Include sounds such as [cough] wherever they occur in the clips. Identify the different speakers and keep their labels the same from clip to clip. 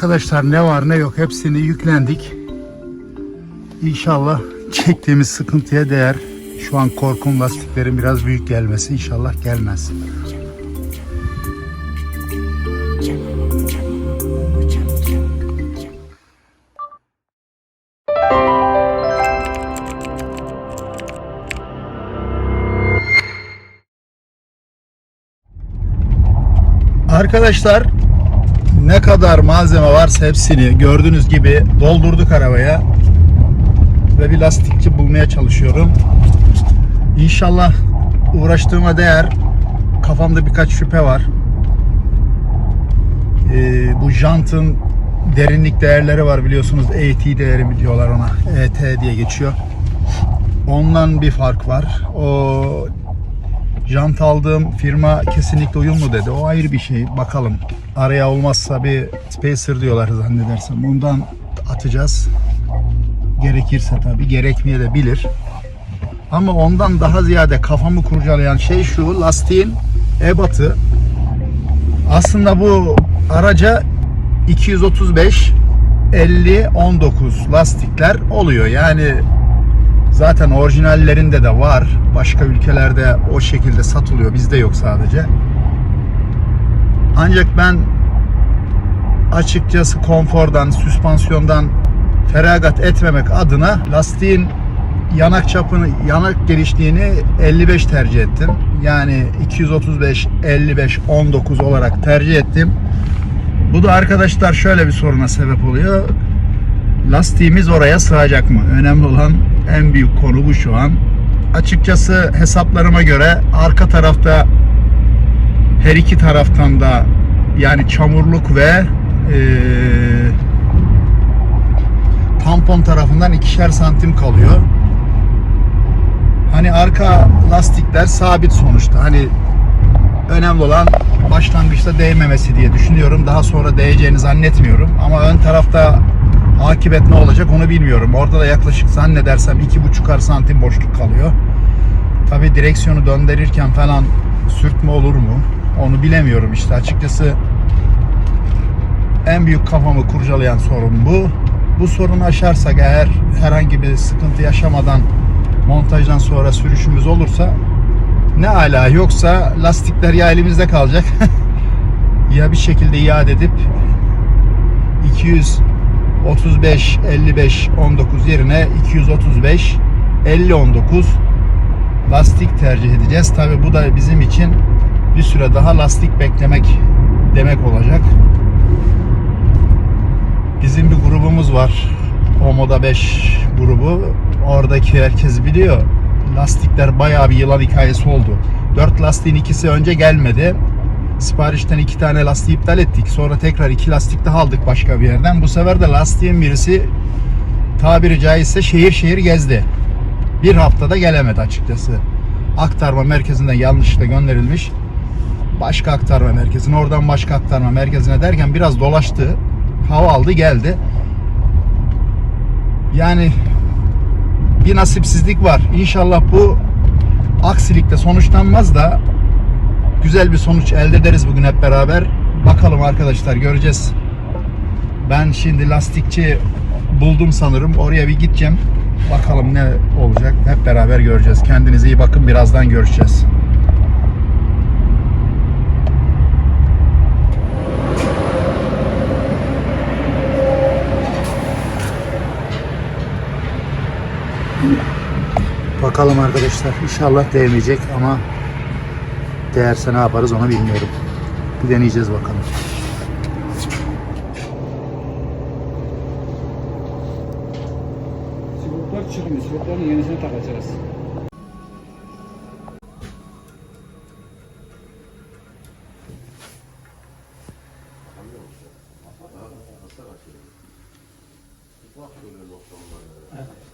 Speaker 1: Arkadaşlar ne var ne yok hepsini yüklendik. İnşallah çektiğimiz sıkıntıya değer. Şu an korkum lastiklerin biraz büyük gelmesi inşallah gelmez. Arkadaşlar ne kadar malzeme varsa hepsini gördüğünüz gibi doldurduk arabaya ve bir lastikçi bulmaya çalışıyorum. İnşallah uğraştığıma değer. Kafamda birkaç şüphe var. Ee, bu jantın derinlik değerleri var biliyorsunuz. AT değeri mi diyorlar ona. ET diye geçiyor. Ondan bir fark var. O jant aldığım firma kesinlikle uyumlu dedi. O ayrı bir şey. Bakalım. Araya olmazsa bir spacer diyorlar zannedersem. Ondan atacağız. Gerekirse tabii. Gerekmeye de bilir. Ama ondan daha ziyade kafamı kurcalayan şey şu. Lastiğin ebatı. Aslında bu araca 235 50 19 lastikler oluyor. Yani Zaten orijinallerinde de var. Başka ülkelerde o şekilde satılıyor. Bizde yok sadece. Ancak ben açıkçası konfordan, süspansiyondan feragat etmemek adına lastiğin yanak çapını, yanak genişliğini 55 tercih ettim. Yani 235, 55, 19 olarak tercih ettim. Bu da arkadaşlar şöyle bir soruna sebep oluyor lastiğimiz oraya sığacak mı? Önemli olan en büyük konu bu şu an. Açıkçası hesaplarıma göre arka tarafta her iki taraftan da yani çamurluk ve eee, tampon tarafından ikişer santim kalıyor. Hani arka lastikler sabit sonuçta. Hani önemli olan başlangıçta değmemesi diye düşünüyorum. Daha sonra değeceğini zannetmiyorum. Ama ön tarafta akibet ne olacak onu bilmiyorum. Orada da yaklaşık zannedersem iki buçukar santim boşluk kalıyor. Tabi direksiyonu döndürürken falan sürtme olur mu? Onu bilemiyorum işte açıkçası. En büyük kafamı kurcalayan sorun bu. Bu sorunu aşarsak eğer herhangi bir sıkıntı yaşamadan montajdan sonra sürüşümüz olursa ne ala yoksa lastikler ya elimizde kalacak [laughs] ya bir şekilde iade edip 200 35 55 19 yerine 235 50 19 lastik tercih edeceğiz. Tabi bu da bizim için bir süre daha lastik beklemek demek olacak. Bizim bir grubumuz var. Omoda 5 grubu. Oradaki herkes biliyor. Lastikler bayağı bir yılan hikayesi oldu. 4 lastiğin ikisi önce gelmedi. Siparişten iki tane lastiği iptal ettik. Sonra tekrar iki lastik daha aldık başka bir yerden. Bu sefer de lastiğin birisi tabiri caizse şehir şehir gezdi. Bir haftada gelemedi açıkçası. Aktarma merkezinden yanlışlıkla gönderilmiş. Başka aktarma merkezine, oradan başka aktarma merkezine derken biraz dolaştı. Hava aldı geldi. Yani bir nasipsizlik var. İnşallah bu aksilikle sonuçlanmaz da güzel bir sonuç elde ederiz bugün hep beraber. Bakalım arkadaşlar göreceğiz. Ben şimdi lastikçi buldum sanırım. Oraya bir gideceğim. Bakalım ne olacak. Hep beraber göreceğiz. Kendinize iyi bakın. Birazdan görüşeceğiz. Bakalım arkadaşlar. İnşallah değmeyecek ama değerse ne yaparız onu bilmiyorum. Bir deneyeceğiz bakalım.
Speaker 2: Sigortalar çıkmış. Sigortaların yenisini takacağız.
Speaker 1: Eyvallah.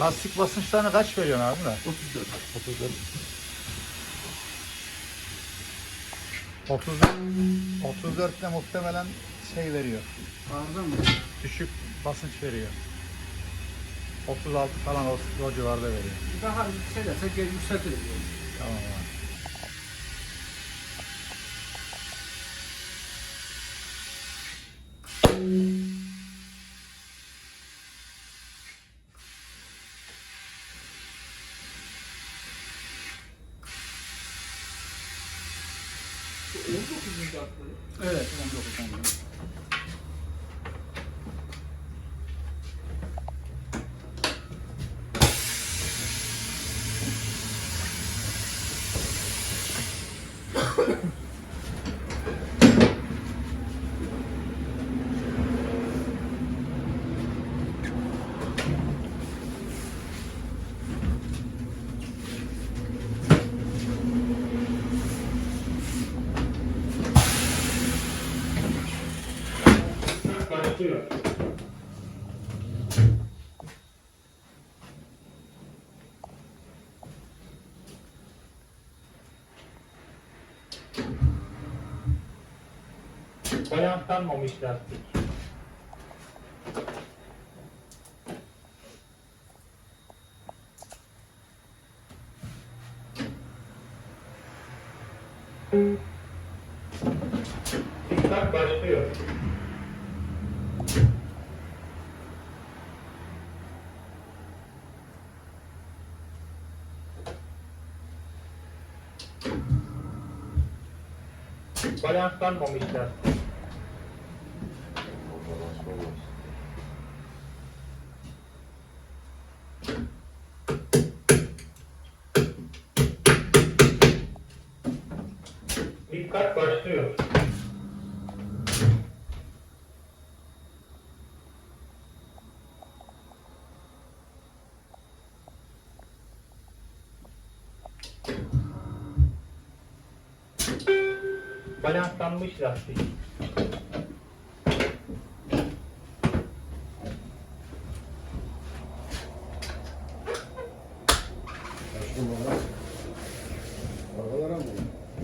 Speaker 1: Lastik basınçlarını kaç veriyorsun abi da?
Speaker 3: 34. 34.
Speaker 1: 34 34'te muhtemelen şey veriyor.
Speaker 2: Arıza mı?
Speaker 1: Düşük basınç veriyor. 36 falan o, o civarda veriyor.
Speaker 2: Daha şey derse geri yükseltir.
Speaker 1: Tamam abi.
Speaker 2: Evet 19 tane.
Speaker 4: Bayantlanmamış lastik. Dikkat başlıyor. Balanslanmamış başlıyor. Balanslanmış lastik.
Speaker 3: Kaç numara? Arabalara mı?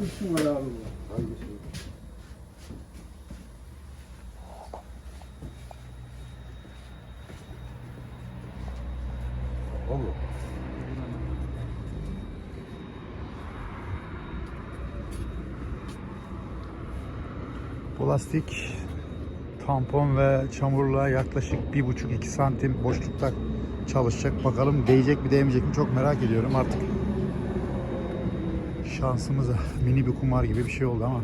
Speaker 2: 3 numara abi bu.
Speaker 3: Hangisi? O mu?
Speaker 1: Bu lastik tampon ve çamurla yaklaşık 1,5-2 santim boşlukta çalışacak. Bakalım değecek mi değmeyecek mi çok merak ediyorum artık. Şansımıza mini bir kumar gibi bir şey oldu ama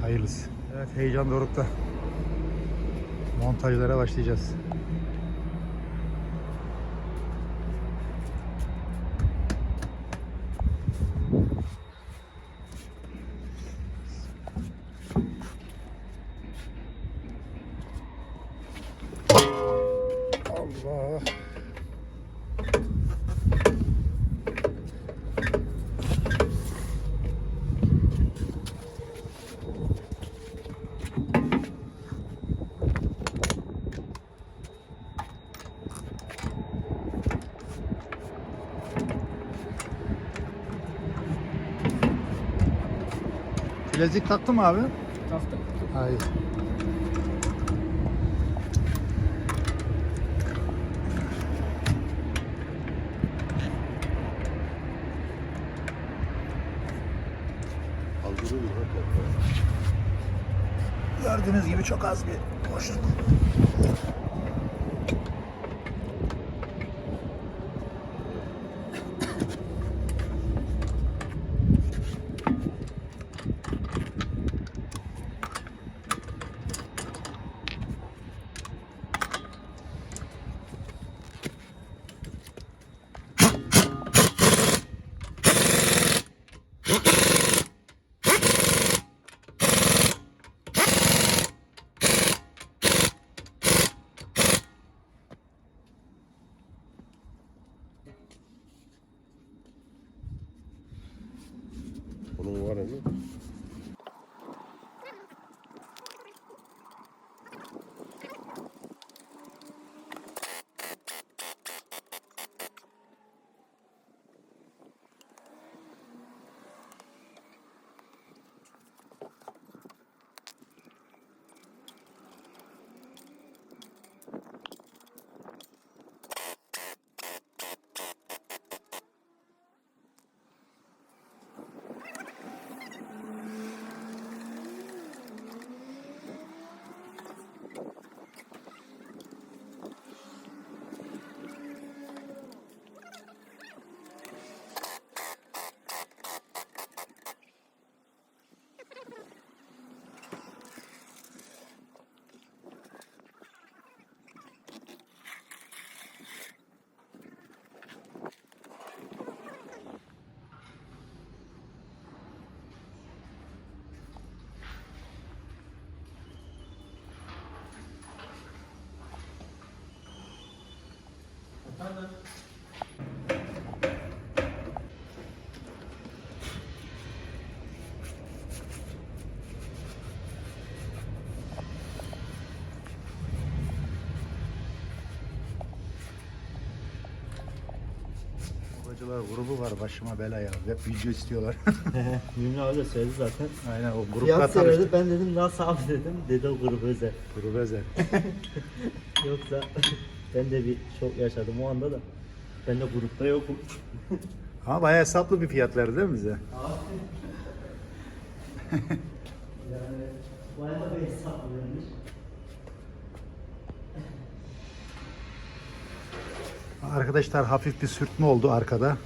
Speaker 1: hayırlısı. Evet heyecan dorukta. Montajlara başlayacağız. Bilezik taktın mı abi?
Speaker 2: Taktım.
Speaker 1: Hayır. Gördüğünüz gibi çok az bir boşluk. Babacılar grubu var başıma bela ya. Hep video istiyorlar. [laughs]
Speaker 5: Mümin abi de söyledi zaten.
Speaker 1: Aynen o grupla
Speaker 5: Fiyat
Speaker 1: tanıştık.
Speaker 5: söyledi ben dedim nasıl abi dedim. Dedi o grubu özel.
Speaker 1: Grubu özel. [laughs]
Speaker 5: Yoksa ben de bir şok yaşadım o anda da. Ben de grupta yokum. [laughs]
Speaker 1: Ama bayağı hesaplı bir fiyat verdi değil mi bize?
Speaker 5: Yani bayağı bir hesap vermiş.
Speaker 1: Arkadaşlar hafif bir sürtme oldu arkada.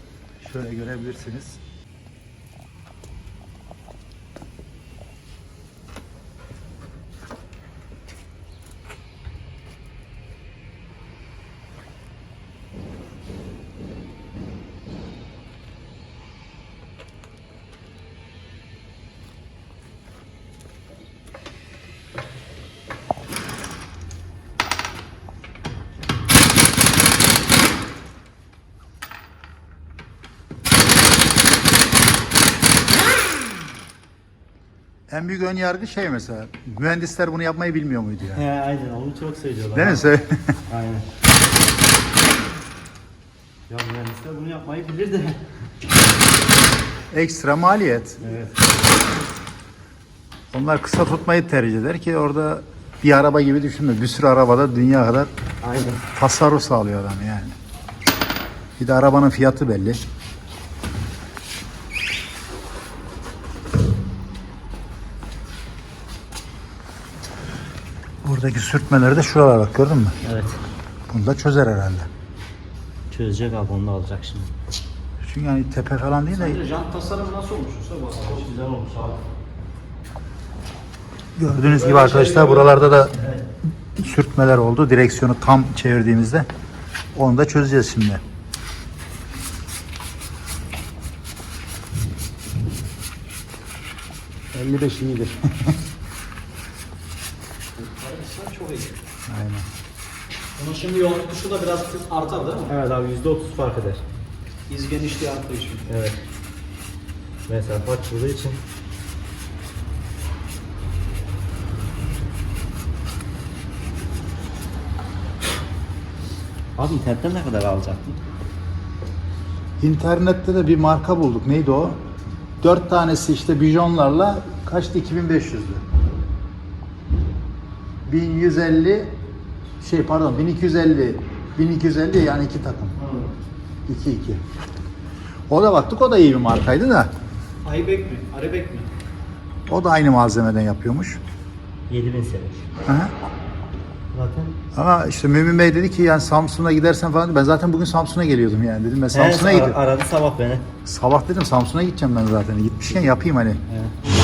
Speaker 1: Şöyle görebilirsiniz. En büyük ön yargı şey mesela. Mühendisler bunu yapmayı bilmiyor muydu ya?
Speaker 5: He aynen onu çok söylüyorlar.
Speaker 1: Değil mi? Söyle. [laughs]
Speaker 5: Aynen. Ya mühendisler bunu yapmayı bilir de. [laughs]
Speaker 1: Ekstra maliyet.
Speaker 5: Evet.
Speaker 1: Onlar kısa tutmayı tercih eder ki orada bir araba gibi düşünme. Bir sürü arabada dünya kadar
Speaker 5: Aynen.
Speaker 1: tasarruf sağlıyor adam yani. Bir de arabanın fiyatı belli. Buradaki sürtmeleri de şuralara bak gördün mü?
Speaker 5: Evet.
Speaker 1: Bunu da çözer herhalde.
Speaker 5: Çözecek abi onu da alacak şimdi.
Speaker 1: Çünkü yani tepe falan değil de
Speaker 2: Jant tasarımı nasıl olmuş Usta bu?
Speaker 5: Çok güzel olmuş abi.
Speaker 1: gördüğünüz gibi arkadaşlar buralarda da sürtmeler oldu. Direksiyonu tam çevirdiğimizde onu da çözeceğiz şimdi. ...55 [laughs] iyidir.
Speaker 2: Çok iyi.
Speaker 1: Aynen.
Speaker 2: Bunun şimdi yol tutuşu da biraz artar değil mi?
Speaker 5: Evet abi %30 fark eder.
Speaker 2: İz genişliği arttığı için.
Speaker 5: Evet. Mesafe açıldığı için. Abi internetten ne kadar alacaktın?
Speaker 1: İnternette de bir marka bulduk. Neydi o? Dört tanesi işte bijonlarla kaçtı? 2500'dü. 1150 şey pardon 1250 1250 yani iki takım. 2 2. O da baktık o da iyi bir markaydı da
Speaker 2: Aybek mi? Arebek mi?
Speaker 1: o da aynı malzemeden yapıyormuş.
Speaker 5: 7000 sene.
Speaker 1: Hı hı.
Speaker 5: Zaten
Speaker 1: Ama işte Mümin Bey dedi ki yani Samsun'a gidersen falan ben zaten bugün Samsun'a geliyordum yani dedim ben Samsun'a
Speaker 5: He,
Speaker 1: gidiyorum.
Speaker 5: Aradı sabah beni.
Speaker 1: Sabah dedim Samsun'a gideceğim ben zaten. Gitmişken yapayım hani.
Speaker 5: Evet.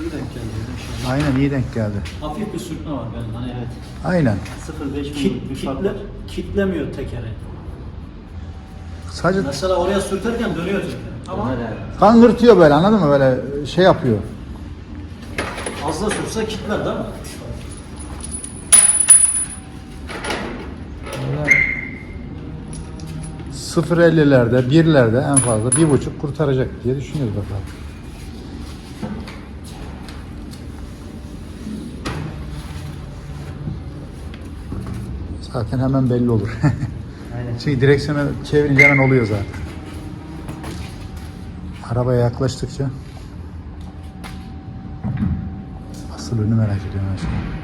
Speaker 2: İyi denk geldi. inşallah.
Speaker 1: Aynen iyi denk geldi.
Speaker 2: Hafif bir sürtme var benim. Hani evet.
Speaker 1: Aynen.
Speaker 5: 0.5
Speaker 2: Kit,
Speaker 5: bir fark
Speaker 2: kitle,
Speaker 5: var.
Speaker 2: kitlemiyor tekeri.
Speaker 1: Sadece
Speaker 2: Mesela oraya sürterken dönüyor teker. Ama
Speaker 5: Ömer abi.
Speaker 1: kangırtıyor böyle anladın mı? Böyle şey yapıyor.
Speaker 2: az da sürse kitler değil mi?
Speaker 1: Sıfır 0.50'lerde, birlerde en fazla bir buçuk kurtaracak diye düşünüyoruz bakalım. Zaten hemen belli olur. [laughs]
Speaker 5: Aynen.
Speaker 1: Çünkü direksiyonu çevirince hemen oluyor zaten. Arabaya yaklaştıkça asıl önü merak ediyorum ben şimdi.